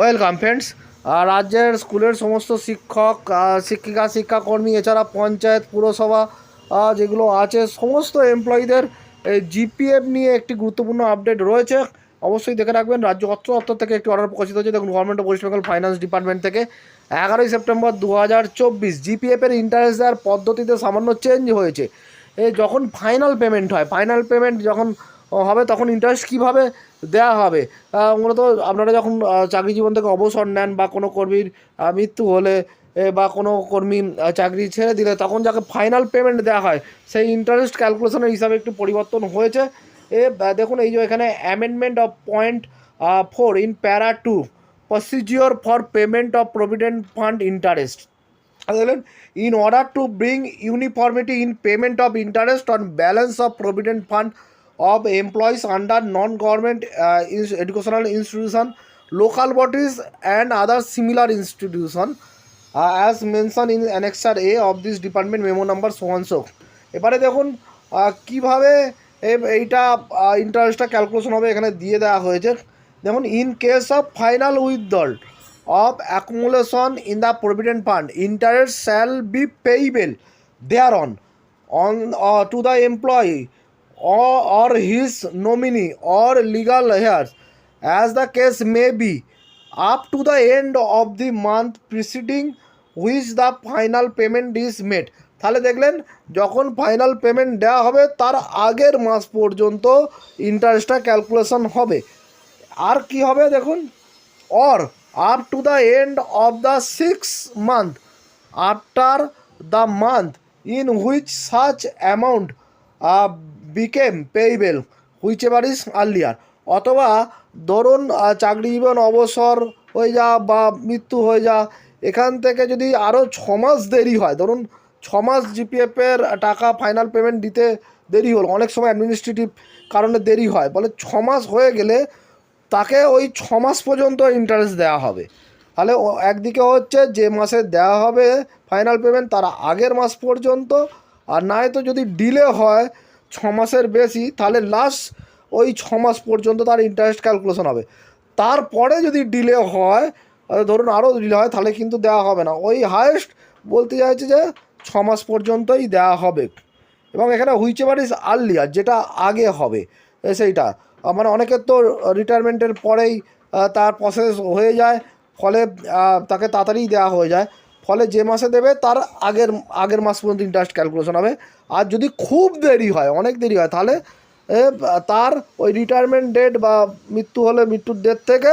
Welcome friends রাজ্যের স্কুলের সমস্ত শিক্ষক শিক্ষিকা, শিক্ষাকর্মী, এছাড়া পঞ্চায়েত, পুরসভা যেগুলো আছে, সমস্ত এমপ্লয়ীদের জিপিএফ নিয়ে একটি গুরুত্বপূর্ণ আপডেট রয়েছে। অবশ্যই দেখে রাখবেন, রাজ্য অর্থ দপ্তর থেকে একটি অর্ডার প্রকাশিত হয়েছে। দেখুন government of West Bengal finance department থেকে এগারোই সেপ্টেম্বর দু হাজার চব্বিশ জিপিএফের ইন্টারেস্ট দেওয়ার পদ্ধতিতে সামান্য চেঞ্জ হয়েছে। এ যখন ফাইনাল পেমেন্ট হয় ফাইনাল পেমেন্ট যখন হবে, তখন ইন্টারেস্ট কীভাবে দেওয়া হবে? মূলত আপনারা যখন চাকরি জীবন থেকে অবসর নেন বা কোনো কর্মীর মৃত্যু হলে বা কোনো কর্মী চাকরি ছেড়ে দিলে, তখন যাকে ফাইনাল পেমেন্ট দেওয়া হয়, সেই ইন্টারেস্ট ক্যালকুলেশনের হিসাবে একটু পরিবর্তন হয়েছে। এ দেখুন, এই যে এখানে amendment of point four in para two procedure for payment of provident fund interest দেখলেন in order to bring uniformity in payment of interest on balance of provident fund of employees under non government educational institution local bodies and other similar institution as mention in annexure A of this department memo number সোহানসো এবারে দেখুন কীভাবে এইটা ইন্টারেস্টটা calculation হবে এখানে দিয়ে দেওয়া হয়েছে। দেখুন in case of final withdrawal of accumulation in the provident fund interest shall be payable there on on to the employee. or his nominee or legal heirs. As the case may be, up to the end of the month preceding which the final payment is made. তাহলে দেখলেন, যখন final payment দেওয়া হবে, তার আগের মাস পর্যন্ত ইন্টারেস্টটা calculation হবে। আর কি হবে দেখুন? Or up to the end of the six month after the month in which such amount uh, payable payable whichever is earlier. অথবা ধরুন চাকরি জীবন অবসর হয়ে যা বা মৃত্যু হয়ে যা এখান থেকে যদি আরও ছমাস দেরি হয় ধরুন ছমাস জিপিএফের টাকা ফাইনাল পেমেন্ট দিতে দেরি হলো অনেক সময় অ্যাডমিনিস্ট্রেটিভ কারণে দেরি হয় বলে ছ মাস হয়ে গেলে তাকে ওই ছমাস পর্যন্ত ইন্টারেস্ট দেওয়া হবে। তাহলে একদিকে হচ্ছে যে মাসে দেওয়া হবে ফাইনাল পেমেন্ট তার আগের মাস পর্যন্ত আর নয়তো যদি ডিলে হয় ছ মাসের বেশি, তাহলে লাস্ট ওই ছ মাস পর্যন্ত তার ইন্টারেস্ট ক্যালকুলেশন হবে। তারপরে যদি ডিলে হয় ধরুন আরও ডিলে হয়, তাহলে কিন্তু দেওয়া হবে না। ওই হায়েস্ট বলতে চাইছে যে ছ মাস পর্যন্তই দেওয়া হবে। এবং এখানে হুইচেভার ইজ আর্লিয়ার যেটা আগে হবে সেইটা। মানে অনেকের তো রিটায়ারমেন্টের পরেই তার প্রসেস হয়ে যায়, ফলে তাকে তাড়াতাড়ি দেওয়া হয়ে যায়। ফলে যে মাসে দেবে, তার আগের আগের মাস পর্যন্ত ইন্টারেস্ট ক্যালকুলেশন হবে। আর যদি খুব দেরি হয়, অনেক দেরি হয়, তাহলে তার ওই রিটায়ারমেন্ট ডেট বা মৃত্যু হলে মৃত্যুর ডেট থেকে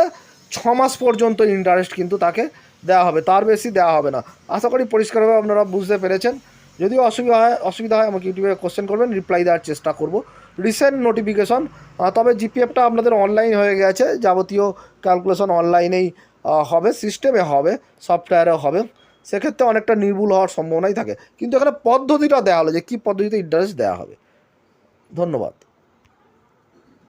ছ মাস পর্যন্ত ইন্টারেস্ট কিন্তু তাকে দেওয়া হবে। তার বেশি দেওয়া হবে না। আশা করি পরিষ্কারভাবে আপনারা বুঝতে পেরেছেন। যদি অসুবিধা হয় অসুবিধা হয়, আমাকে ইউটিউবে কোশ্চেন করবেন রিপ্লাই দেওয়ার চেষ্টা করব। রিসেন্ট নোটিফিকেশন তবে জিপিএফটা আপনাদের অনলাইন হয়ে গেছে। যাবতীয় ক্যালকুলেশন অনলাইনেই হবে সিস্টেমে হবে সফটওয়্যারেও হবে। সেক্ষেত্রে অনেকটা নির্ভুল হওয়ার সম্ভাবনাই থাকে। কিন্তু এখানে পদ্ধতিটা দেওয়া হলো যে কী পদ্ধতিতে ইন্টারেস্ট দেওয়া হবে। ধন্যবাদ।